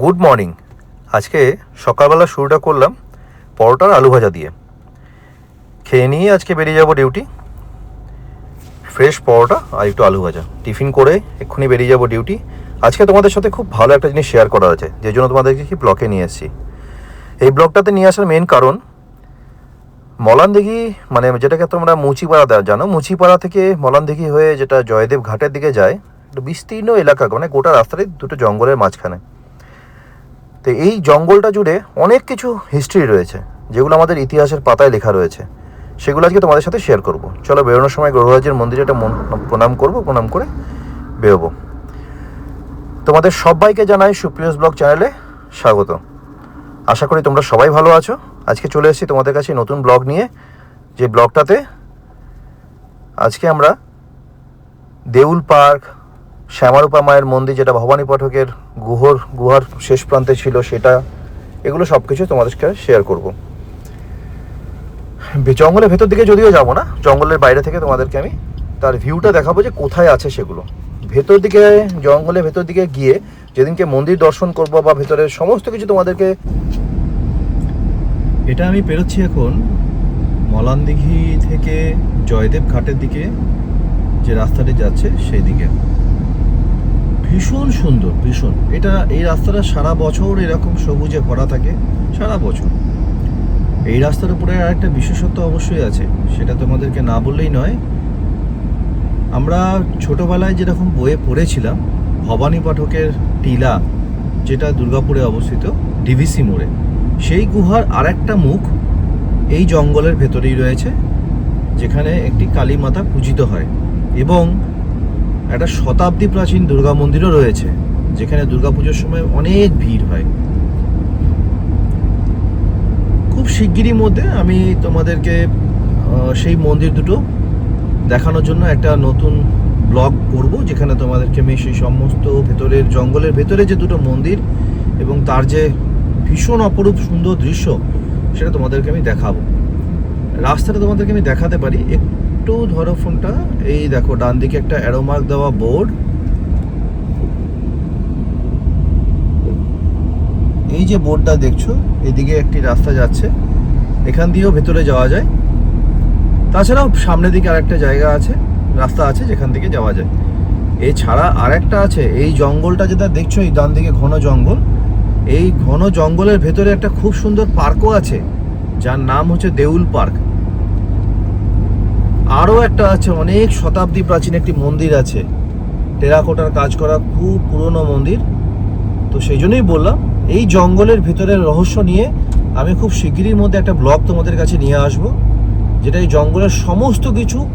Good morning. আজকে সকালবেলা শুরুটা করলাম পরোটার আলু ভাজা দিয়ে। খেয়ে নিয়ে আজকে বেরিয়ে যাব ডিউটি। ফ্রেশ পরোটা আর একটু আলু ভাজা। টিফিন করে এক্ষুনি বেরিয়ে যাব ডিউটি। আজকে তোমাদের সাথে খুব ভালো একটা জিনিস শেয়ার করা আছে, যে জন্য তোমাদেরকে কি ব্লকে নিয়ে এসেছি। এই ব্লগটাতে নিয়ে আসার মেন কারণ মলান দিঘি মানে যেটাকে তোমরা মুচিপাড়া জানো, মুচিপাড়া থেকে মলান দিঘি হয়ে যেটা জয়দেব ঘাটের দিকে যায় বিস্তীর্ণ এলাকা মানে গোটা রাস্তাটাই দুটো জঙ্গলের মাঝখানে। তো এই জঙ্গলটা জুড়ে অনেক কিছু হিস্ট্রি রয়েছে, যেগুলো আমাদের ইতিহাসের পাতায় লেখা রয়েছে। সেগুলো আজকে তোমাদের সাথে শেয়ার করব। চলো বেরোনোর সময় গ্রহরাজের মন্দিরে একটা প্রণাম করব, প্রণাম করে বেরোবো। তোমাদের সবাইকে জানাই সুপ্রিয়স ব্লগ চ্যানেলে স্বাগত। আশা করি তোমরা সবাই ভালো আছো। আজকে চলে এসেছি তোমাদের কাছে নতুন ব্লগ নিয়ে। যে ব্লগটাতে আজকে আমরা দেউল পার্ক শ্যামারূপা মায়ের মন্দির যেটা ভবানী পাঠকের গুহর, গুহার শেষ প্রান্তে ছিল সেটা, এগুলো সব কিছু তোমাদেরকে শেয়ার করব। জঙ্গলের ভেতর দিকে যদিও যাব না, জঙ্গলের বাইরে থেকে তোমাদেরকে আমি তার ভিউটা দেখাবো যে কোথায় আছে সেগুলো। ভেতর দিকে, জঙ্গলের ভেতর দিকে গিয়ে যেদিনকে মন্দির দর্শন করব বা ভেতরের সমস্ত কিছু তোমাদেরকে এটা আমি পেরোচ্ছি এখন মলানদিঘি থেকে জয়দেব ঘাটের দিকে যে রাস্তাটি যাচ্ছে সেই দিকে ভীষণ সুন্দর, ভীষণ। এটা, এই রাস্তাটা সারা বছর এরকম সবুজে ভরা থাকে, সারা বছর। এই রাস্তার উপরে আরেকটা বিশেষত্ব অবশ্যই আছে, সেটা তোমাদেরকে না বললেই নয়। আমরা ছোটোবেলায় যেরকম বইয়ে পড়েছিলাম, ভবানী পাঠকের টিলা, যেটা দুর্গাপুরে অবস্থিত, ডিভিসি মোড়ে, সেই গুহার আরেকটা মুখ এই জঙ্গলের ভেতরেই রয়েছে, যেখানে একটি কালী মাতা পূজিত হয়। এবং একটা শতাব্দী প্রাচীন দুর্গা মন্দিরও রয়েছে, যেখানে দুর্গাপুজোর সময় অনেক ভিড় হয়। খুব শিগগিরই মধ্যে আমি তোমাদেরকে সেই মন্দির দুটো দেখানোর জন্য একটা নতুন ব্লগ করব, যেখানে তোমাদেরকে আমি সেই সমস্ত ভেতরের জঙ্গলের ভেতরে যে দুটো মন্দির এবং তার যে ভীষণ অপরূপ সুন্দর দৃশ্য, সেটা তোমাদেরকে আমি দেখাবো। রাস্তাটা তোমাদেরকে আমি দেখাতে পারি একটু ধরো ফোনটা। এই দেখো, ডান দিকে একটা অ্যারোমার্ক দেওয়া বোর্ড এই যে বোর্ডটা দেখছ, এদিকে একটি রাস্তা যাচ্ছে। এখান দিয়েও ভেতরে যাওয়া যায়। তাছাড়াও সামনের দিকে আরেকটা জায়গা আছে, রাস্তা আছে যেখান থেকে যাওয়া যায়। এছাড়া আরেকটা আছে, এই জঙ্গলটা যেটা দেখছ, এই ডান দিকে ঘন জঙ্গল। এই ঘন জঙ্গলের ভেতরে একটা খুব সুন্দর পার্কও আছে, যার নাম হচ্ছে দেউল পার্ক আরও একটা আছে, অনেক শতাব্দী প্রাচীন একটি মন্দির আছে। টেরাকোটার কাজ করা খুব পুরনো মন্দির। তো সেই জন্যই বললাম, এই জঙ্গলের ভেতরের রহস্য নিয়ে আমি খুব শিগগিরই মধ্যে একটা ব্লগ তোমাদের কাছে নিয়ে আসব, যেটা এই জঙ্গলের সমস্ত কিছু,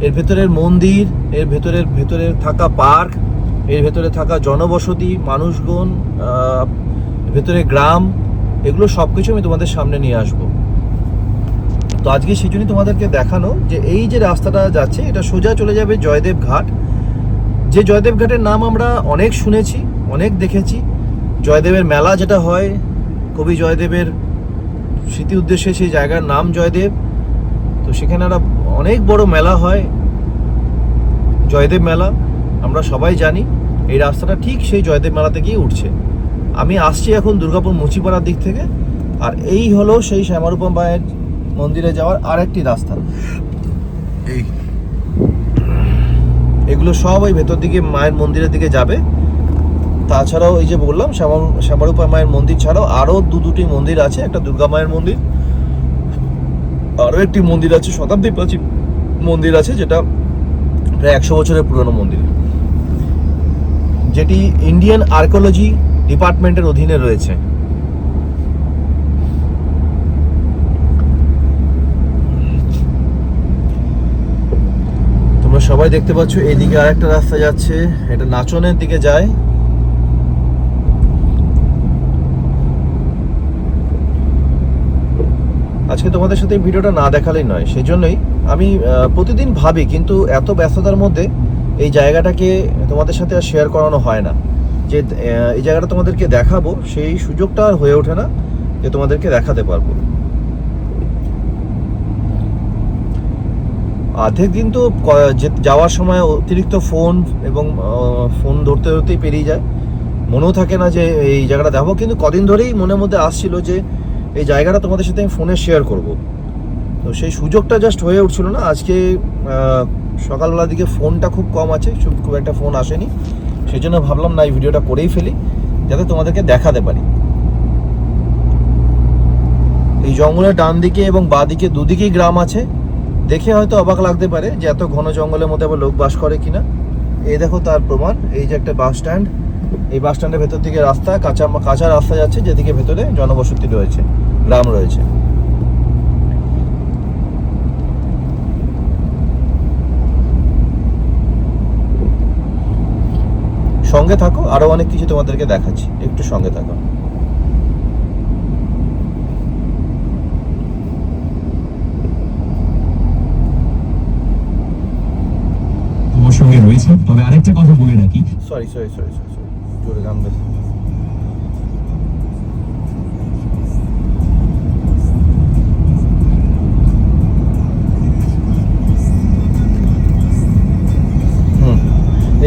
এর ভেতরের মন্দির, এর ভেতরের, ভেতরে থাকা পার্ক, এর ভেতরে থাকা জনবসতি, মানুষগণ ভেতরে গ্রাম, এগুলো সব কিছু আমি তোমাদের সামনে নিয়ে আসব। তো আজকে সেই জন্যই তোমাদেরকে দেখানো যে এই যে রাস্তাটা যাচ্ছে, এটা সোজা চলে যাবে জয়দেব ঘাট। যে জয়দেব ঘাটের নাম আমরা অনেক শুনেছি, অনেক দেখেছি। জয়দেবের মেলা যেটা হয়, কবি জয়দেবের স্মৃতি উদ্দেশ্যে সেই জায়গার নাম জয়দেব। তো সেখানে একটা অনেক বড় মেলা হয়, জয়দেব মেলা, আমরা সবাই জানি। এই রাস্তাটা ঠিক সেই জয়দেব মেলা থেকেই উঠছে। আমি আসছি এখন দুর্গাপুর মুচিপাড়ার দিক থেকে, আর এই হলো সেই শ্যামারূপা মায়ের মন্দিরে যাওয়ার আরেকটি রাস্তা। এই। এগুলো সব ওই ভেতর দিকে মায়ের মন্দিরের দিকে যাবে। তাছাড়াও এই যে বললাম শ্যামা শ্যামারূপা মায়ের মন্দির ছাড়াও আরও দু দুটি মন্দির আছে, একটা দুর্গা মায়ের মন্দির, আরও একটি মন্দির আছে, শতাব্দী প্রাচীন মন্দির আছে, যেটা প্রায় একশো বছরের পুরনো মন্দির। যেটি ইন্ডিয়ান আর্কোলজি ডিপার্টমেন্টের অধীনে রয়েছে তোমরা সবাই দেখতে পাচ্ছ, এদিকে আরেকটা রাস্তা যাচ্ছে। এটা নাচনের দিকে যায়। আজকে তোমাদের সাথে ভিডিওটা না দেখালেই নয় সেই জন্যই আমি প্রতিদিন ভাবি, কিন্তু এত ব্যস্ততার মধ্যে এই জায়গাটাকে তোমাদের সাথে আর শেয়ার করানো হয় না। যে এই জায়গাটা তোমাদেরকে দেখাবো, সেই সুযোগটা আর হয়ে ওঠে না যে তোমাদেরকে দেখাতে পারব। অর্ধেক দিন তো যাওয়ার সময় অতিরিক্ত ফোন এবং ফোন ধরতে ধরতেই পেরিয়ে যায়। মনেও থাকে না যে এই জায়গাটা দেখো কিন্তু কদিন ধরেই মনের মধ্যে আসছিল যে এই জায়গাটা তোমাদের সাথে আমি ফোনে শেয়ার করব। তো সেই সুযোগটা জাস্ট হয়ে উঠছিল না। আজকে সকালবেলার দিকে ফোনটা খুব কম আছে, খুব একটা ফোন আসেনি। সেই জন্য ভাবলাম না এই ভিডিওটা করেই ফেলি, যাতে তোমাদেরকে দেখাতে পারি। এই জঙ্গলের ডান দিকে এবং বাঁ দিকে দুদিকেই গ্রাম আছে। দেখে হয়তো অবাক লাগতে পারে যে এত ঘন জঙ্গলের মধ্যে আবার লোক বাস করে কিনা। এই দেখো তার প্রমাণ, এই যে একটা বাস স্ট্যান্ড, এই বাস স্ট্যান্ডের ভেতর দিকে রাস্তা, কাঁচা কাঁচা রাস্তা যাচ্ছে, যেদিকে ভেতরে জনবসতি রয়েছে, গ্রাম রয়েছে। সঙ্গে থাকো, আরও অনেক কিছু তোমাদেরকে দেখাচ্ছি, একটু সঙ্গে থাকো তোমার সঙ্গে রয়েছে। তবে আরেকটা কথা বলে রাখি। সরি সরি সরি সরি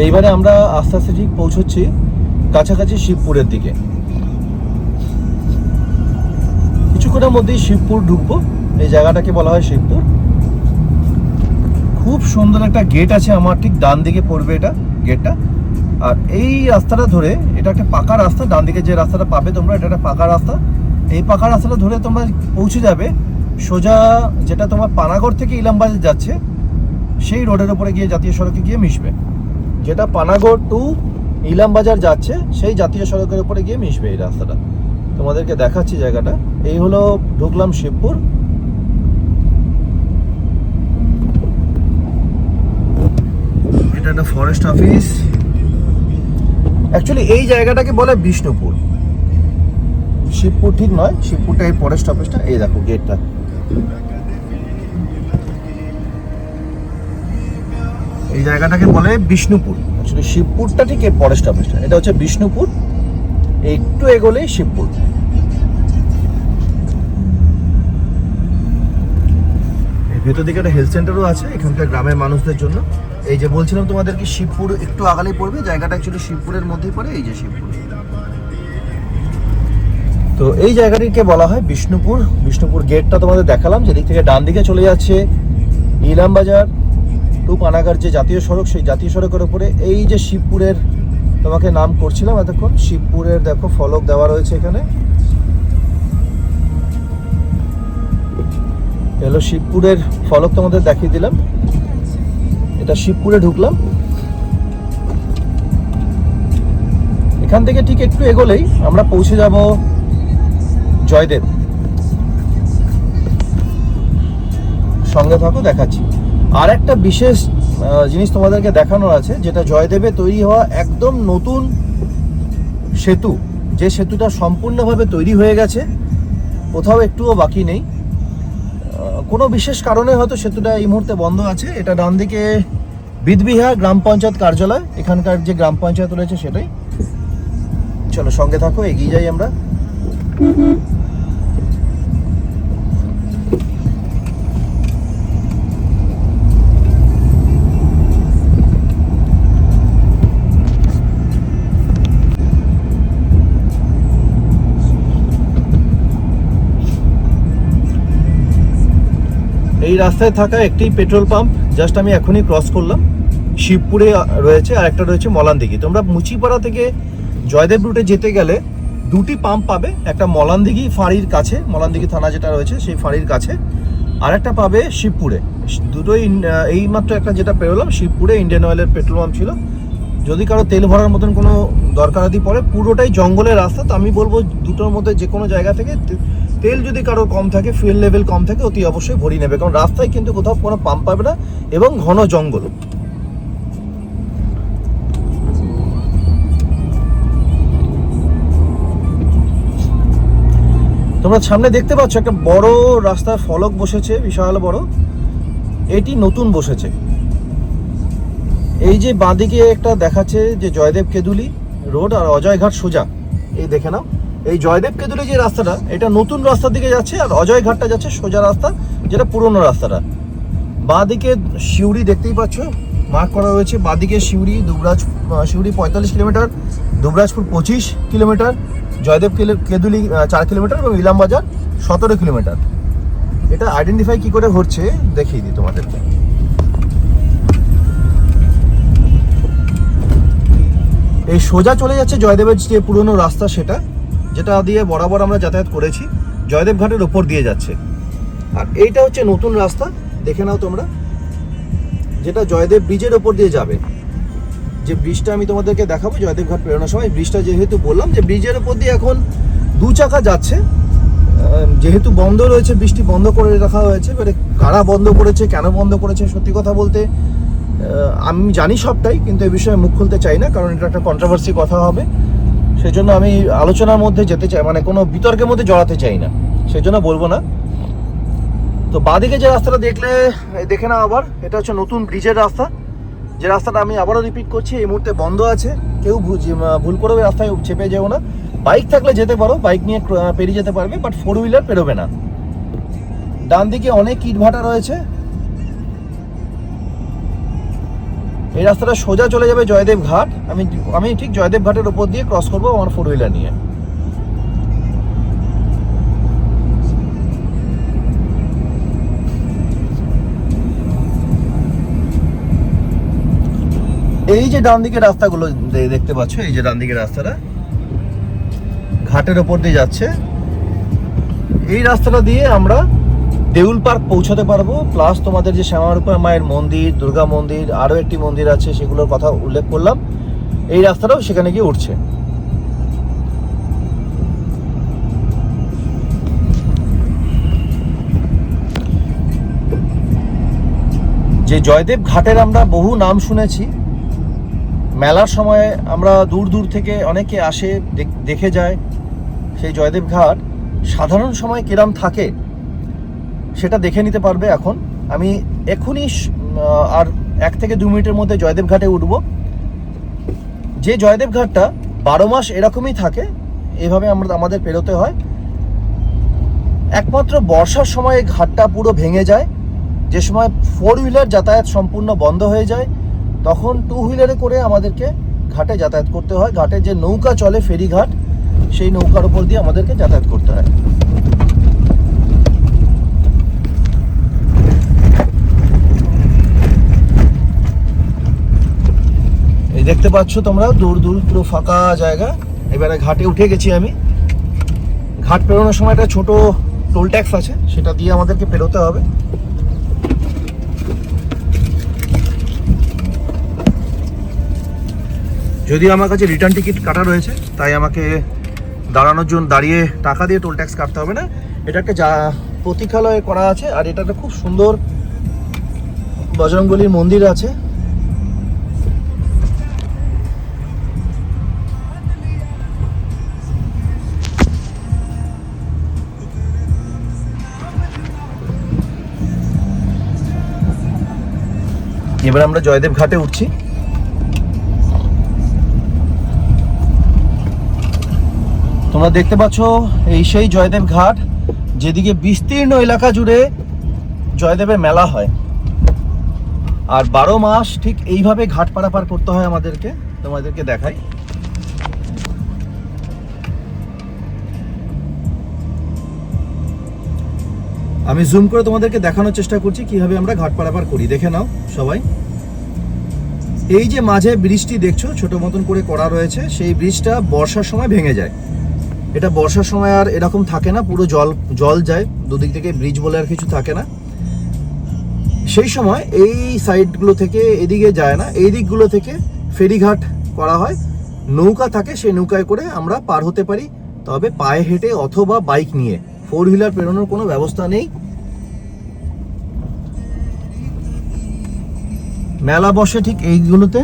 এইবারে আমরা আস্তে আস্তে ঠিক পৌঁছচ্ছি কাছাকাছি শিবপুরের দিকে। কিছুক্ষণের মধ্যেই শিবপুর ঢুকবো। এই জায়গাটাকে বলা হয় শিবপুর। খুব সুন্দর একটা গেট আছে আমার, ঠিক ডান দিকে পড়বে এটা গেটটা আর এই রাস্তাটা ধরে, এটা একটা পাকা রাস্তা, ডান দিকে যে রাস্তাটা পাবে তোমরা, এটা একটা পাকা রাস্তা। এই পাকা রাস্তাটা ধরে তোমরা পৌঁছে যাবে সোজা যেটা তোমার পানাগড় থেকে ইলামবাজার যাচ্ছে, সেই রোডের উপরে গিয়ে জাতীয় সড়কে গিয়ে মিশবে। যেটা পানাগড় টু ইলামবাজার যাচ্ছে, সেই জাতীয় সড়কের উপরে গিয়ে মিশবে এই রাস্তাটা। তোমাদেরকে দেখাচ্ছি জায়গাটা। এই হলো ঢুকলাম শিবপুর। এটা একটা ফরেস্ট অফিস অ্যাকচুয়ালি এই জায়গাটাকে বলে বিষ্ণুপুর। শিবপুর ঠিক নয়, শিবপুরটা এই ফরেস্ট অফিসটা এই দেখো গেটটা এই জায়গাটাকে বলে বিষ্ণুপুর। অ্যাকচুয়ালি শিবপুরটা ঠিক এই ফরেস্ট অফিসটা এটা হচ্ছে বিষ্ণুপুর। একটু এগোলেই শিবপুর। ভেতর দিকে একটা হেলথ সেন্টারও আছে, এখানকার গ্রামের মানুষদের জন্য। এই যে বলছিলাম তোমাদেরকে শিবপুর একটু আগালে পড়বে? জায়গাটা অ্যাকচুয়ালি শিবপুরের মধ্যেই পড়ে, এই যে শিবপুর। তো এই জায়গাটিকে বলা হয় বিষ্ণুপুর। বিষ্ণুপুর গেটটা তোমাদের দেখালাম, যেদিক থেকে ডান দিকে চলে যাচ্ছে ইলামবাজার টু পানাগার যে জাতীয় সড়ক, সেই জাতীয় সড়কের ওপরে এই যে শিবপুরের, তোমাকে নাম করছিলাম এতক্ষণ, শিবপুরের দেখো ফলক দেওয়া রয়েছে এখানে। হলো শিবপুরের ফলক তোমাদের দেখিয়ে দিলাম। এটা শিবপুরে ঢুকলাম। এখান থেকে ঠিক একটু এগোলেই আমরা পৌঁছে যাব জয়দেব। সঙ্গে থাকো, দেখাচ্ছি। আর একটা বিশেষ জিনিস তোমাদেরকে দেখানোর আছে, যেটা জয়দেবে তৈরি হওয়া একদম নতুন সেতু। যে সেতুটা সম্পূর্ণভাবে তৈরি হয়ে গেছে, কোথাও একটুও বাকি নেই। কোনো বিশেষ কারণে হয়তো সেতুটা এই মুহূর্তে বন্ধ আছে। এটা ডান দিকে বিদবিহার গ্রাম পঞ্চায়েত কার্যালয়। এখানকার যে গ্রাম পঞ্চায়েত রয়েছে সেটাই। চলো সঙ্গে থাকো, এগিয়ে যাই আমরা। এই রাস্তায় থাকা একটি পেট্রোল পাম্প জাস্ট আমি এখনই ক্রস করলাম। শিবপুরে রয়েছে আর একটা রয়েছে মলানদিঘি। তোমরা মুচিপাড়া থেকে জয়দেব রুটে যেতে গেলে দুটি পাম্প পাবে, একটা মলানদিঘি ফাঁড়ির কাছে, মলানদিঘি থানা যেটা রয়েছে, সেই ফাঁড়ির কাছে আর একটা পাবে শিবপুরে। দুটোই এইমাত্র একটা যেটা পেরোলাম, শিবপুরে ইন্ডিয়ান অয়েলের পেট্রোল পাম্প ছিল। যদি কারও তেল ভরার মতন কোনো দরকার দরকারাদি পড়ে, পুরোটাই জঙ্গলের রাস্তা, তো আমি বলব দুটোর মধ্যে যে কোনো জায়গা থেকে তেল যদি কারও কম থাকে ফুয়েল লেভেল কম থাকে, অতি অবশ্যই ভরিয়ে নেবে। কারণ রাস্তায় কিন্তু কোথাও কোনো পাম্প পাবে না এবং ঘন জঙ্গল। তোমরা সামনে দেখতে পাচ্ছ একটা বড় রাস্তার ফলক বসেছে, বিশাল বড়। এটি নতুন বসেছে। এই যে বাঁদিকে একটা দেখাচ্ছে যে জয়দেব কেদুলি রোড আর অজয়ঘাট সোজা। এই দেখে নাও। এই জয়দেব কেদুলি যে রাস্তাটা, এটা নতুন রাস্তার দিকে যাচ্ছে আর অজয়ঘাটটা যাচ্ছে সোজা রাস্তা, যেটা পুরনো রাস্তাটা। বাঁদিকে সিউড়ি দেখতেই পাচ্ছ মার্ক করা রয়েছে বাঁদিকে সিউড়ি, দুবরাজ সিউড়ি পঁয়তাল্লিশ কিলোমিটার, দুবরাজপুর পঁচিশ কিলোমিটার, জয়দেব কেদুলি চার কিলোমিটার এবং ইলামবাজার সতেরো কিলোমিটার। এটা আইডেন্টিফাই কি করে হচ্ছে, দেখিয়ে দিই তোমাদেরকে। এই সোজা চলে যাচ্ছে জয়দেবের যে পুরনো রাস্তা সেটা, যেটা দিয়ে বরাবর আমরা যাতায়াত করেছি, জয়দেব ঘাটের ওপর দিয়ে যাচ্ছে। আর এইটা হচ্ছে নতুন রাস্তা, দেখে নাও তোমরা, যেটা জয়দেব ব্রিজের ওপর দিয়ে যাবে। যে ব্রিজটা আমি তোমাদেরকে দেখাবো, জয়দেব ঘাট পেরোনোর সময় ব্রিজটা যেহেতু বললাম যে ব্রিজের ওপর দিয়ে এখন দু চাকা যাচ্ছে। যেহেতু বন্ধ রয়েছে বৃষ্টি বন্ধ করে রাখা হয়েছে, এবারে কারা বন্ধ করেছে, কেন বন্ধ করেছে, সত্যি কথা বলতে আমি জানি সবটাই, কিন্তু এই বিষয়ে মুখ খুলতে চাই না, কারণ এটা একটা কন্ট্রোভার্সি কথা হবে। সেই জন্য আমি আলোচনার মধ্যে যেতে চাই মানে কোনো বিতর্কের মধ্যে জড়াতে চাই না। সেই জন্য বলব না। তো বাঁদিকে যে রাস্তাটা দেখলে, দেখে নাও আবার, এটা হচ্ছে নতুন ব্রিজের রাস্তা। যে রাস্তাটা আমি আবারও রিপিট করছি, এই মুহূর্তে বন্ধ আছে। কেউ ভুল করে রাস্তায় চেপে যেও না। বাইক থাকলে যেতে পারো, বাইক নিয়ে পেরিয়ে যেতে পারবে বাট ফোর হুইলার পেরোবে না। ডান দিকে অনেক ইট ভাটা রয়েছে। এই রাস্তাটা সোজা চলে যাবে জয়দেব ঘাট। আমি আমি ঠিক জয়দেব ঘাটের উপর দিয়ে ক্রস করব আমার ফোর হুইলার নিয়ে। এই যে ডান দিকে রাস্তাগুলো দেখতে পাচ্ছ, এই যে ডান দিকে রাস্তাটা ঘাটের ওপর দিয়ে যাচ্ছে। এই রাস্তাটা দিয়ে আমরা দেউল পার্ক পৌঁছাতে পারব প্লাস তোমাদের যে শ্যামারূপা মায়ের মন্দির, দুর্গা মন্দির, আরও একটি মন্দির আছে, সেগুলোর কথা উল্লেখ করলাম। এই রাস্তাটাও সেখানে গিয়ে উঠছে। যে জয়দেব ঘাটের আমরা বহু নাম শুনেছি। মেলার সময় আমরা দূর দূর থেকে অনেকে আসে দেখ- যায়। সেই জয়দেব ঘাট সাধারণ সময় কিরাম থাকে? সেটা দেখে নিতে পারবে এখন। আমি এখনই আর এক থেকে দু মিনিটের মধ্যে জয়দেব ঘাটে উঠব। যে জয়দেব ঘাটটা বারো মাস এরকমই থাকে, এভাবে আমরা আমাদের পেরোতে হয়। একমাত্র বর্ষার সময় ঘাটটা পুরো ভেঙে যায়। যে সময় ফোর হুইলার যাতায়াত সম্পূর্ণ বন্ধ হয়ে যায়, তখন টু হুইলারে করে আমাদেরকে ঘাটে যাতায়াত করতে হয়। ঘাটে যে নৌকা চলে ফেরি ঘাট সেই নৌকার উপর দিয়ে আমাদেরকে যাতায়াত করতে হয়। দেখতে পাচ্ছ তোমরা, দূর দূর পুরো ফাঁকা জায়গা। এবারে ঘাটে উঠে গেছি আমি। ঘাট পেরোনোর সময় একটা ছোট টোল ট্যাক্স আছে, সেটা দিয়ে আমাদেরকে পেরোতে হবে। যদিও আমার কাছে রিটার্ন টিকিট কাটা রয়েছে, তাই আমাকে দাঁড়ানোর জন্য, দাঁড়িয়ে টাকা দিয়ে টোল ট্যাক্স কাটতে হবে না। এটা একটা যা প্রতীক্ষালয় করা আছে, আর এটা একটা খুব সুন্দর বজরঙ্গলির মন্দির আছে। এবার আমরা জয়দেব ঘাটে উঠছি। তোমরা দেখতে পাচ্ছ এই সেই জয়দেব ঘাট, যেদিকে বিস্তীর্ণ এলাকা জুড়ে জয়দেবের মেলা হয়। আর বারো মাস ঠিক এইভাবে ঘাট পারাপার করতে হয় আমাদেরকে, তোমাদেরকে দেখাই। আমি জুম করে তোমাদেরকে দেখানোর চেষ্টা করছি, কীভাবে আমরা ঘাট পারাপার করি। দেখে নাও সবাই। এই যে মাঝে ব্রিজটি দেখছ, ছোট মতন করে করা রয়েছে, সেই ব্রিজটা বর্ষার সময় ভেঙে যায়। এটা বর্ষার সময় আর এরকম থাকে না, পুরো জল জল যায়, দুদিক থেকে ব্রিজ বলে আর কিছু থাকে না। সেই সময় এই সাইডগুলো থেকে এদিকে যায় না, এই দিকগুলো থেকে ফেরিঘাট করা হয়। নৌকা থাকে, সেই নৌকায় করে আমরা পার হতে পারি, তবে পায়ে হেঁটে অথবা বাইক নিয়ে। ফোর হুইলার পেরোনোর কোনো ব্যবস্থা নেই। মেলা বসে ঠিক এইগুলোতে।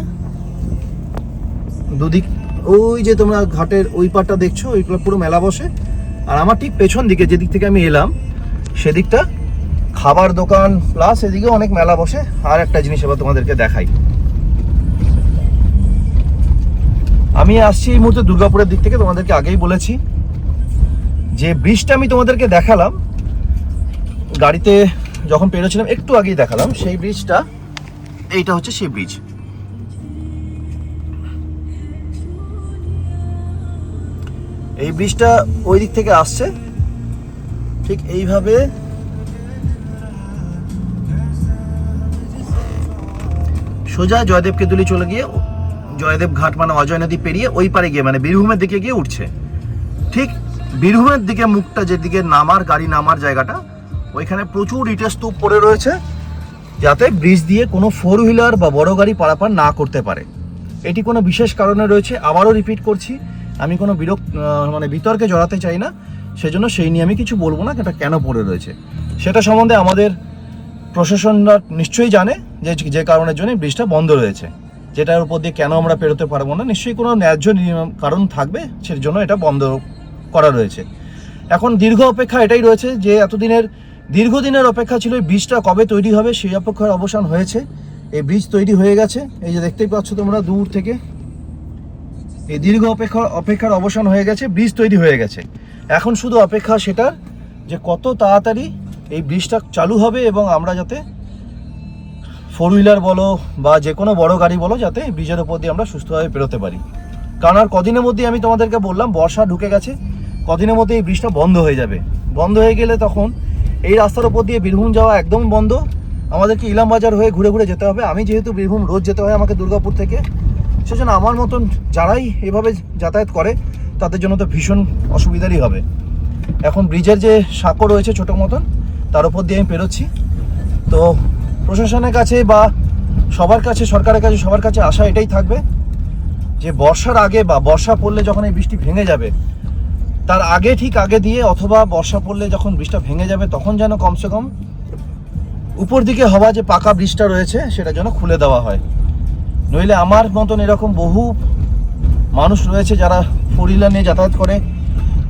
দুদিক, ওই যে তোমরা ঘাটের ওই পাটটা দেখছ, ওইগুলো পুরো মেলা বসে। আর আমার ঠিক পেছন দিকে যেদিক থেকে আমি এলাম, সেদিকটা খাবার দোকান, প্লাস এদিকে অনেক মেলা বসে। আর একটা জিনিস এবার তোমাদেরকে দেখাই। আমি আসছি এই মুহূর্তে দুর্গাপুরের দিক থেকে, তোমাদেরকে আগেই বলেছি। যে ব্রিজটা আমি তোমাদেরকে দেখালাম, গাড়িতে যখন পেরোছিলাম একটু আগেই দেখালাম, সেই ব্রিজটা এইটা হচ্ছে সেই ব্রিজ এই ব্রিজটা ওই দিক থেকে আসছে, ঠিক এইভাবে। সোজা জয়দেব কেতুলি চলে গিয়ে, জয়দেব ঘাট মানে অজয় নদী পেরিয়ে ওই পারে গিয়ে মানে বীরভূমের দিকে গিয়ে উঠছে। ঠিক বীরভূমের দিকে মুখটা যেদিকে নামার, গাড়ি নামার জায়গাটা, ওইখানে প্রচুর ইটের স্তূপ পড়ে রয়েছে, যাতে ব্রিজ দিয়ে কোনো ফোর হুইলার বা বড় গাড়ি পারাপার না করতে পারে। এটি কোনো বিশেষ কারণে রয়েছে, আবারও রিপিট করছি, আমি কোনো বিরক্ত মানে বিতর্কে জড়াতে চাই না, সেজন্য সেই নিয়ে আমি কিছু বলব না, এটা কেন পড়ে রয়েছে। সেটা সম্বন্ধে আমাদের প্রশাসনরা নিশ্চয়ই জানে যে যে কারণের জন্য ব্রিজটা বন্ধ রয়েছে। যেটার উপর দিয়ে কেন আমরা পেরোতে পারব না, নিশ্চয়ই কোনো ন্যায্য কারণ থাকবে সেই জন্য এটা বন্ধ করা রয়েছে। এখন দীর্ঘ অপেক্ষা এটাই রয়েছে যে এতদিনের, দীর্ঘদিনের অপেক্ষা ছিল এই ব্রিজটা কবে তৈরি হবে, সেই অপেক্ষার অবসান হয়েছে। এই ব্রিজ তৈরি হয়ে গেছে। এই যে দেখতেই পাচ্ছ তোমরা দূর থেকে, এই দীর্ঘ অপেক্ষা, অপেক্ষার অবসান হয়ে গেছে ব্রিজ তৈরি হয়ে গেছে। এখন শুধু অপেক্ষা সেটার যে কত তাড়াতাড়ি এই ব্রিজটা চালু হবে এবং আমরা যাতে ফোর হুইলার বলো বা যে কোনো বড় গাড়ি বলো, যাতে ব্রিজের ওপর দিয়ে আমরা সুস্থভাবে পেরোতে পারি। কারণ আর কদিনের মধ্যেই আমি তোমাদেরকে বললাম, বর্ষা ঢুকে গেছে। কদিনের মধ্যে এই ব্রিজটা বন্ধ হয়ে যাবে। বন্ধ হয়ে গেলে তখন এই রাস্তার ওপর দিয়ে বীরভূম যাওয়া একদম বন্ধ। আমাদেরকে ইলামবাজার হয়ে ঘুরে ঘুরে যেতে হবে। আমি যেহেতু বীরভূম রোজ যেতে হয় আমাকে দুর্গাপুর থেকে। সেজন্য আমার মতন যারাই এভাবে যাতায়াত করে, তাদের জন্য তো ভীষণ অসুবিধারই হবে। এখন ব্রিজের যে সাঁকো রয়েছে ছোটো মতন, তার উপর দিয়ে আমি পেরোচ্ছি। তো প্রশাসনের কাছে বা সবার কাছে, সরকারের কাছে, সবার কাছে আশা এটাই থাকবে যে বর্ষার আগে বা বর্ষা পড়লে যখন এই বৃষ্টি ভেঙে যাবে তার আগে ঠিক আগে দিয়ে অথবা বর্ষা পড়লে যখন বৃষ্টিটা ভেঙে যাবে, তখন যেন কমসে কম উপর দিকে হওয়া যে পাকা ব্রিজটা রয়েছে, সেটা যেন খুলে দেওয়া হয়। নইলে আমার মতন এরকম বহু মানুষ রয়েছে যারা ফোর হুইলার নিয়ে যাতায়াত করে।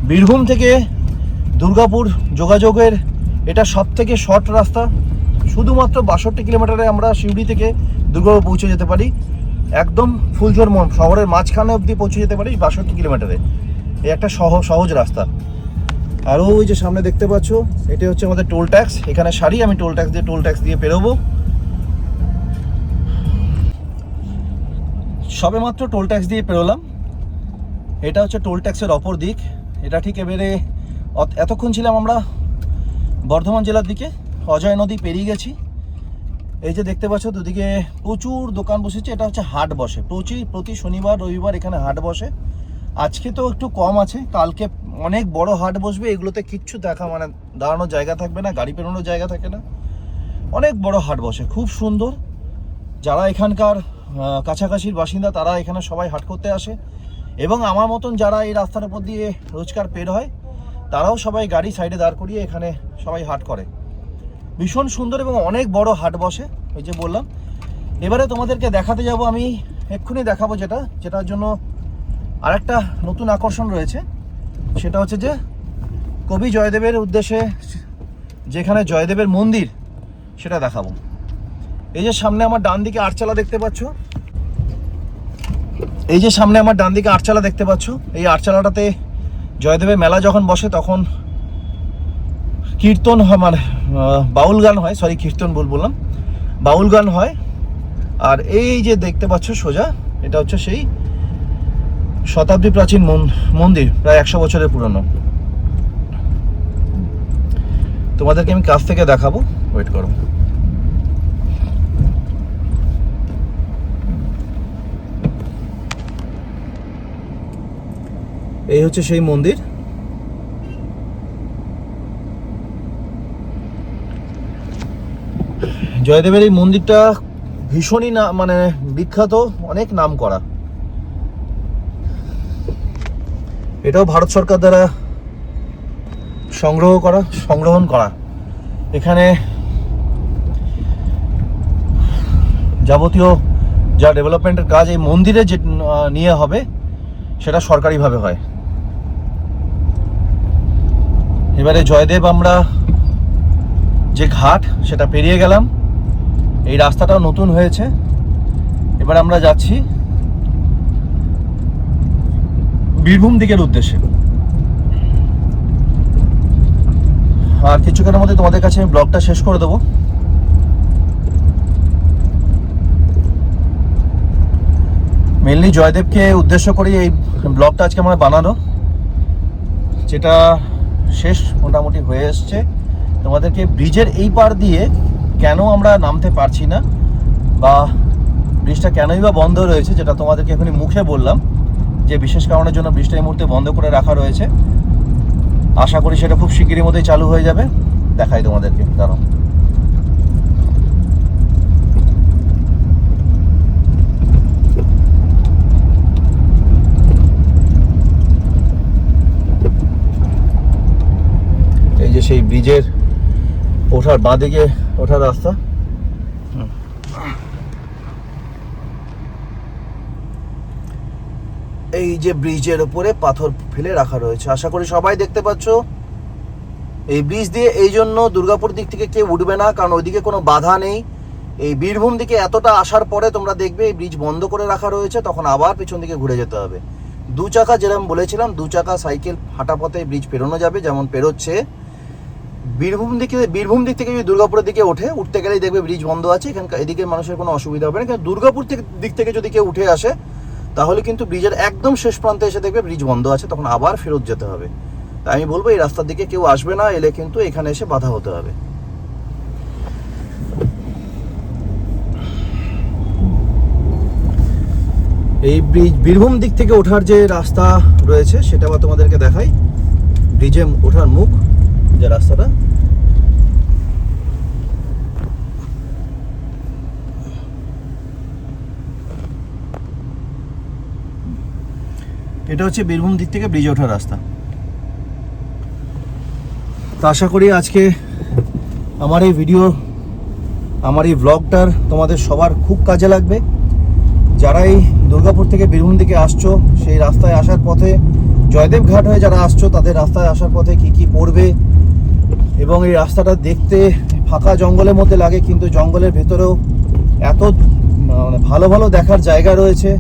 বীরভূম থেকে দুর্গাপুর যোগাযোগের এটা সব থেকে শর্ট রাস্তা। শুধুমাত্র বাষট্টি কিলোমিটারে আমরা শিউড়ি থেকে দুর্গাপুর পৌঁছে যেতে পারি। একদম ফুলঝোর শহরের মাঝখানে অবধি পৌঁছে যেতে পারি বাষট্টি কিলোমিটারে। এই একটা সহ, সহজ রাস্তা। আরও ওই যে সামনে দেখতে পাচ্ছ এটা হচ্ছে আমাদের টোল ট্যাক্স এখানে সারি আমি টোল ট্যাক্স দিয়ে টোল ট্যাক্স দিয়ে পেরোবো। সবেমাত্র টোল ট্যাক্স দিয়ে পেরোলাম। এটা হচ্ছে টোল ট্যাক্সের অপর দিক। এটা ঠিক এবারে এতক্ষণ ছিলাম আমরা বর্ধমান জেলার দিকে। অজয় নদী পেরিয়ে গেছি। এই যে দেখতে পাচ্ছ, দুদিকে প্রচুর দোকান বসেছে। এটা হচ্ছে হাট বসে। প্রচুর প্রতি শনিবার, রবিবার এখানে হাট বসে। আজকে তো একটু কম আছে, কালকে অনেক বড় হাট বসবে, এগুলোতে কিচ্ছু দেখা মানে দাঁড়ানোর জায়গা থাকবে না, গাড়ি পেরোনোর জায়গা থাকে না। অনেক বড় হাট বসে, খুব সুন্দর। যারা এখানকার কাছাকাছির বাসিন্দা, তারা এখানে সবাই হাট করতে আসে। এবং আমার মতন যারা এই রাস্তার উপর দিয়ে রোজকার পের হয়, তারাও সবাই গাড়ি সাইডে দাঁড় করিয়ে এখানে সবাই হাট করে। ভীষণ সুন্দর এবং অনেক বড় হাট বসে ওই যে বললাম। এবারে তোমাদেরকে দেখাতে যাব, আমি এক্ষুনি দেখাবো যেটা, যেটার জন্য আরেকটা নতুন আকর্ষণ রয়েছে। সেটা হচ্ছে যে কবি জয়দেবের উদ্দেশ্যে যেখানে জয়দেবের মন্দির, সেটা দেখাবো। এই যে সামনে আমার ডান দিকে আটচালা দেখতে পাচ্ছ। এই যে সামনে আমার ডান দিকে আটচালা দেখতে পাচ্ছ। এই আটচালাটাতে জয়দেবের মেলা যখন বসে, তখন কীর্তন হয় মানে বাউল গান হয়। সরি কীর্তন বল বললাম। বাউল গান হয়। আর এই যে দেখতে পাচ্ছ সোজা, এটা হচ্ছে সেই শতাব্দী প্রাচীন মন- মন্দির প্রায় একশো বছরের পুরনো। তোমাদেরকে আমি কাছ থেকে দেখাবো। ওয়েট করো। এই হচ্ছে সেই মন্দির। জয়দেবের এই মন্দিরটা ভীষণই না মানে বিখ্যাত, অনেক নাম করা। এটাও ভারত সরকার দ্বারা সংগ্রহ করা, সংগ্রহণ করা। এখানে যাবতীয় যা ডেভেলপমেন্টের কাজ এই মন্দিরে যে নিয়ে হবে, সেটা সরকারিভাবে হয়। এবারে জয়দেব আমরা যে ঘাট, সেটা পেরিয়ে গেলাম। এই রাস্তাটাও নতুন হয়েছে। এবার আমরা যাচ্ছি বীরভূম দিকের উদ্দেশ্যে। আর কিছুক্ষণের মধ্যে তোমাদের কাছে আমি ব্লগটা শেষ করে দেবো। মেনলি জয়দেবকে উদ্দেশ্য করে এই ব্লগটা আজকে আমরা বানানো। যেটা শেষ মোটামুটি হয়ে এসছে। তোমাদেরকে ব্রিজের এই পার দিয়ে কেন আমরা নামতে পারছি না, বা ব্রিজটা কেনই বা বন্ধ রয়েছে, যেটা তোমাদেরকে এখনই মুখে বললাম। যে বিশেষ কারণের জন্য ব্রিজটা এই মুহূর্তে বন্ধ করে রাখা রয়েছে। আশা করি সেটা খুব শিগগিরই মধ্যেই চালু হয়ে যাবে। দেখাই তোমাদেরকে, দাঁড়াও। এই যে সেই ব্রিজের ওঠার বাঁদিকে ওঠার রাস্তা। এই যে ব্রিজের উপরে পাথর ফেলে রাখা রয়েছে। আশা করি সবাই দেখতে পাচ্ছ। এই ব্রিজ দিয়ে এই জন্য দুর্গাপুর দিক থেকে কেউ উঠবে না, কারণ ওইদিকে কোনো বাধা নেই। এই বীরভূম দিকে এতটা আসার পরে তোমরা দেখবে এই ব্রিজ বন্ধ করে রাখা রয়েছে, তখন আবার পিছন দিকে ঘুরে যেতে হবে। দু চাকা যেরকম বলেছিলাম, দু চাকা সাইকেল হাঁটা পথে ব্রিজ পেরোনো যাবে, যেমন পেরোচ্ছে। বীরভূম দিকে, বীরভূম দিক থেকে যদি দুর্গাপুরের দিকে ওঠে, উঠতে গেলেই দেখবে ব্রিজ বন্ধ আছে, এখানকার এদিকে মানুষের কোনো অসুবিধা হবে না। কিন্তু দুর্গাপুর থেকে দিক থেকে যদি কেউ উঠে আসে তাহলে কিন্তু ব্রিজের একদম শেষ প্রান্তে এসে দেখবে ব্রিজ বন্ধ আছে, তখন আবার ফেরত যেতে হবে। তাই আমি বলব, এই রাস্তার দিকে কেউ আসবে না, এলে কিন্তু এখানে এসে বাধা হতে হবে। এই ব্রিজ, বীরভূম দিক থেকে ওঠার যে রাস্তা রয়েছে, সেটা তোমাদেরকে দেখাই। ব্রিজে ওঠার মুখ, যে রাস্তাটা। এটা হচ্ছে বীরভূম দিক থেকে ব্রিজে ওঠার রাস্তা। তো আশা করি আজকে আমার এই ভিডিও, আমার এই ব্লগটার তোমাদের সবার খুব কাজে লাগবে। যারা এই দুর্গাপুর থেকে বীরভূম দিকে আসছো, সেই রাস্তায় আসার পথে, জয়দেব ঘাট হয়ে যারা আসছো, তাদের রাস্তায় আসার পথে কি কি পড়বে এবং এই রাস্তাটা দেখতে ফাঁকা জঙ্গলের মধ্যে লাগে, কিন্তু জঙ্গলের ভেতরেও এত মানে ভালো ভালো দেখার জায়গা রয়েছে।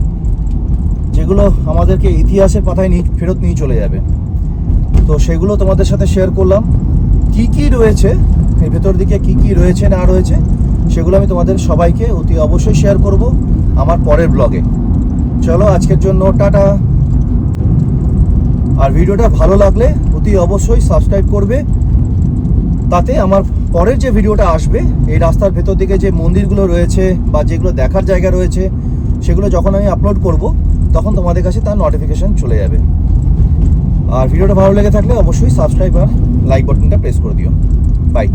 যেগুলো আমাদেরকে ইতিহাসের পাতায় নিয়ে, ফেরত নিয়ে চলে যাবে। তো সেগুলো তোমাদের সাথে শেয়ার করলাম। কি কি রয়েছে? এর ভেতর দিকে কি কি রয়েছে, না রয়েছে, সেগুলো আমি তোমাদের সবাইকে অতি অবশ্যই শেয়ার করব আমার পরের ব্লগে চলো, আজকের জন্য টাটা। আর ভিডিওটা ভালো লাগলে অতি অবশ্যই সাবস্ক্রাইব করবে। তাতে আমার পরের যে ভিডিওটা আসবে, এই রাস্তার ভেতর দিকে যে মন্দিরগুলো রয়েছে বা যেগুলো দেখার জায়গা রয়েছে, সেগুলো যখন আমি আপলোড করব তখন তোমাদের কাছে তার নোটিফিকেশান চলে যাবে। আর ভিডিওটা ভালো লেগে থাকলে অবশ্যই সাবস্ক্রাইব আর লাইক বাটনটা প্রেস করে দিও। বাই